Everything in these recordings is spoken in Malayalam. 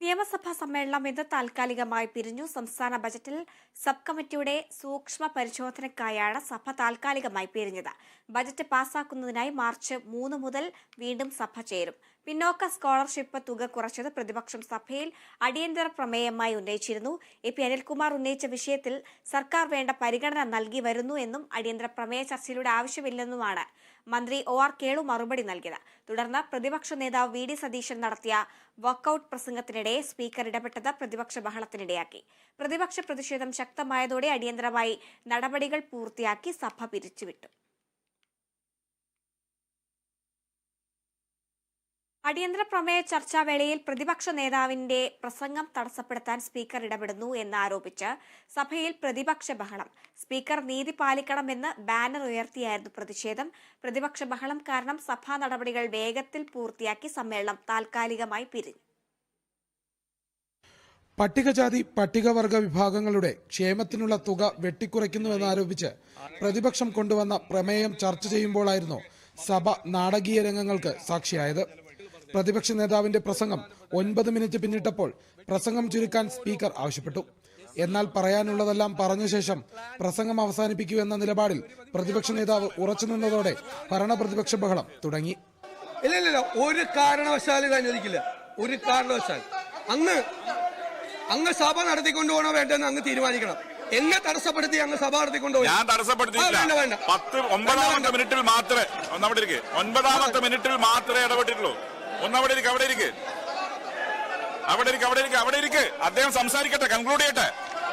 നിയമസഭാ സമ്മേളനം ഇന്ന് താൽക്കാലികമായി പിരിഞ്ഞു. സംസ്ഥാന ബജറ്റിൽ സബ് കമ്മിറ്റിയുടെ സൂക്ഷ്മ പരിശോധനയ്ക്കായാണ് സഭ താൽക്കാലികമായി പിരിഞ്ഞത്. ബജറ്റ് പാസാക്കുന്നതിനായി മാർച്ച് മൂന്ന് മുതൽ വീണ്ടും സഭ ചേരും. പിന്നോക്ക സ്കോളർഷിപ്പ് തുക കുറച്ചത് പ്രതിപക്ഷം സഭയിൽ അടിയന്തര പ്രമേയമായി ഉന്നയിച്ചിരുന്നു. എ പി അനിൽകുമാർ ഉന്നയിച്ച വിഷയത്തിൽ സർക്കാർ വേണ്ട പരിഗണന നൽകി വരുന്നു എന്നും അടിയന്തര പ്രമേയ ചർച്ചയിലൂടെ ആവശ്യമില്ലെന്നുമാണ് മന്ത്രി ഒ ആർ കേളു മറുപടി നൽകിയത്. തുടർന്ന് പ്രതിപക്ഷ നേതാവ് വി ഡി സതീശൻ നടത്തിയ വർക്കൌട്ട് പ്രസംഗത്തിനിടെ സ്പീക്കർ ഇടപെട്ടത് പ്രതിപക്ഷ ബഹളത്തിനിടയാക്കി. പ്രതിപക്ഷ പ്രതിഷേധം ശക്തമായതോടെ അടിയന്തരമായി നടപടികൾ പൂർത്തിയാക്കി സഭ പിരിച്ചുവിട്ടു. അടിയന്തര പ്രമേയ ചർച്ചാവേളയിൽ പ്രതിപക്ഷ നേതാവിന്റെ പ്രസംഗം തടസ്സപ്പെടുത്താൻ സ്പീക്കർ ഇടപെടുന്നു എന്നാരോപിച്ച് സഭയിൽ പ്രതിപക്ഷ ബഹളം. സ്പീക്കർ നീതി പാലിക്കണമെന്ന് ബാനർ ഉയർത്തിയായിരുന്നു പ്രതിഷേധം. പ്രതിപക്ഷ ബഹളം കാരണം സഭാ നടപടികൾ വേഗത്തിൽ പൂർത്തിയാക്കി സമ്മേളനം താൽക്കാലികമായി പിരിഞ്ഞു. പട്ടികജാതി പട്ടികവർഗ വിഭാഗങ്ങളുടെ ക്ഷേമത്തിനുള്ള തുക വെട്ടിക്കുറയ്ക്കുന്നുവെന്നാരോപിച്ച് പ്രതിപക്ഷം കൊണ്ടുവന്ന പ്രമേയം ചർച്ച ചെയ്യുമ്പോഴായിരുന്നു സഭ നാടകീയ രംഗങ്ങൾക്ക് സാക്ഷിയായത്. പ്രതിപക്ഷ നേതാവിന്റെ പ്രസംഗം ഒൻപത് മിനിറ്റ് പിന്നിട്ടപ്പോൾ പ്രസംഗം ചുരുക്കാൻ സ്പീക്കർ ആവശ്യപ്പെട്ടു. എന്നാൽ പറയാനുള്ളതെല്ലാം പറഞ്ഞ ശേഷം പ്രസംഗം അവസാനിപ്പിക്കൂ എന്ന നിലപാടിൽ പ്രതിപക്ഷ നേതാവ് ഉറച്ചു ഉറച്ചുനിന്നതോടെ ഭരണപ്രതിപക്ഷ ബഹളം തുടങ്ങി. ഇല്ല ഇല്ല ഒരു കാരണവശാലും അനുവദിക്കില്ല. ഒരു കാരണവശാൽ അങ്ങ് അങ്ങ് സഭ നടത്തിക്കൊണ്ടു പോകണോ വേണ്ടെന്ന് അങ്ങ് തീരുമാനിക്കണം. എന്നെ തടസ്സപ്പെടുത്തി അങ്ങ് സഭ നടത്തിക്കൊണ്ടു ഞാൻ തടസ്സപ്പെടുത്തിയില്ല. വേണ്ട വേണ്ട. പത്ത് ഒമ്പതാമത്തെ മിനിറ്റിൽ മാത്രമേ ഇരിക്കെ ഒൻപതാമത്തെ മിനിറ്റിൽ മാത്രമേ ഇടപെട്ടിട്ടുള്ളൂ. ഒന്നവിടെ ഇരിക്കുക അവിടെ ഇരിക്കെ. അവിടെ ഇരിക്കുക അവിടെ ഇരിക്കുക അവിടെ ഇരിക്കെ. അദ്ദേഹം സംസാരിക്കട്ടെ കൺക്ലൂഡ് ചെയ്യട്ടെ.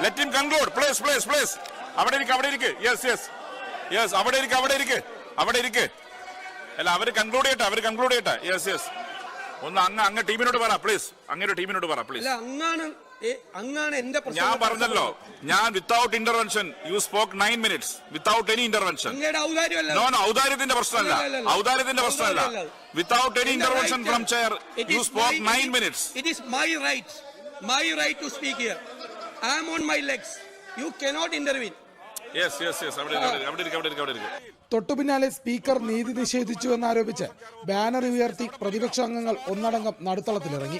Let him conclude please please please അവിടെ ഇരിക്കുക അവിടെ ഇരിക്കുക യെസ് യെസ് യെസ് അവിടെ ഇരിക്കുക അവിടെ ഇരിക്കുക അവിടെ ഇരിക്കുക അല്ല അവർ കൺക്ലൂഡ് ചെയ്യട്ടെ അവർ കൺക്ലൂഡ് ചെയ്യട്ടെ. യെസ് യെസ് ഒന്ന് അങ്ങ് അങ്ങ് ടീമിനോട് പറ പ്ലീസ് അങ്ങയുടെ ടീമിനോട് പറ പ്ലീസ് അങ്ങാണ് അങ്ങാണ് എന്റെ ഞാൻ പറഞ്ഞല്ലോ ഞാൻ without intervention you spoke nine minutes without any intervention no no ഔദാര്യത്തിന്റെ പ്രശ്നമല്ല. ഔദാര്യത്തിന്റെ പ്രശ്നമല്ല. Without any intervention from chair you spoke nine nine minutes it is my right my right to speak here I am on my legs you cannot intervene yes yes yes അവിടെ അവിടെ ഇരിക്ക്, അവിടെ ഇരിക്ക്, അവിടെ തൊട്ടുപിന്നാലെ സ്പീക്കർ നീതി നിഷേധിച്ചു എന്നാരോപിച്ച് ബാനർ ഉയർത്തി പ്രതിപക്ഷ അംഗങ്ങൾ ഒന്നടങ്കം നടുത്തളത്തിലിറങ്ങി.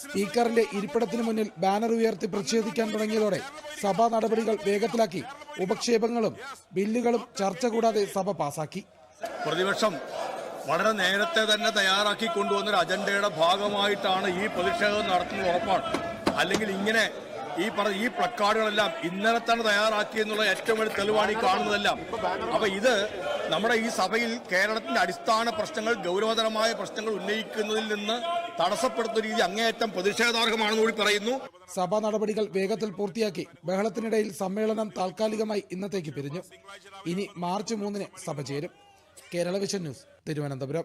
സ്പീക്കറിന്റെ ഇരിപ്പിടത്തിന് മുന്നിൽ ബാനർ ഉയർത്തി പ്രതിഷേധിക്കാൻ തുടങ്ങിയതോടെ സഭാ നടപടികൾ വേഗത്തിലാക്കി. ഉപക്ഷേപങ്ങളും ബില്ലുകളും ചർച്ച കൂടാതെ സഭ പാസാക്കി. പ്രതിപക്ഷം വളരെ നേരത്തെ തന്നെ തയ്യാറാക്കി കൊണ്ടുവന്നൊരു അജണ്ടയുടെ ഭാഗമായിട്ടാണ് ഈ പ്രതിഷേധം നടത്തുന്നത് ഉറപ്പാണ്. അല്ലെങ്കിൽ ഇങ്ങനെ ഈ പറ ഈ പ്ലക്കാർഡുകളെല്ലാം ഇന്നലെ തന്നെ തയ്യാറാക്കി എന്നുള്ള ഏറ്റവും വലിയ തെളിവാണ് ഈ കാണുന്നതെല്ലാം. അപ്പൊ ഇത് നമ്മുടെ ഈ സഭയിൽ കേരളത്തിന്റെ അടിസ്ഥാന പ്രശ്നങ്ങൾ ഗൗരവതരമായ പ്രശ്നങ്ങൾ ഉന്നയിക്കുന്നതിൽ നിന്ന് തടസ്സപ്പെടുത്തുന്ന രീതി അങ്ങേയറ്റം പ്രതിഷേധാർഹമാണെന്ന് കൂടി പറയുന്നു. സഭാ നടപടികൾ വേഗത്തിൽ പൂർത്തിയാക്കി ബഹളത്തിനിടയിൽ സമ്മേളനം താൽക്കാലികമായി ഇന്നത്തേക്ക് പിരിഞ്ഞു. ഇനി മാർച്ച് മൂന്നിന് സഭ ചേരും. Kerala vision news Thiruvananthapuram.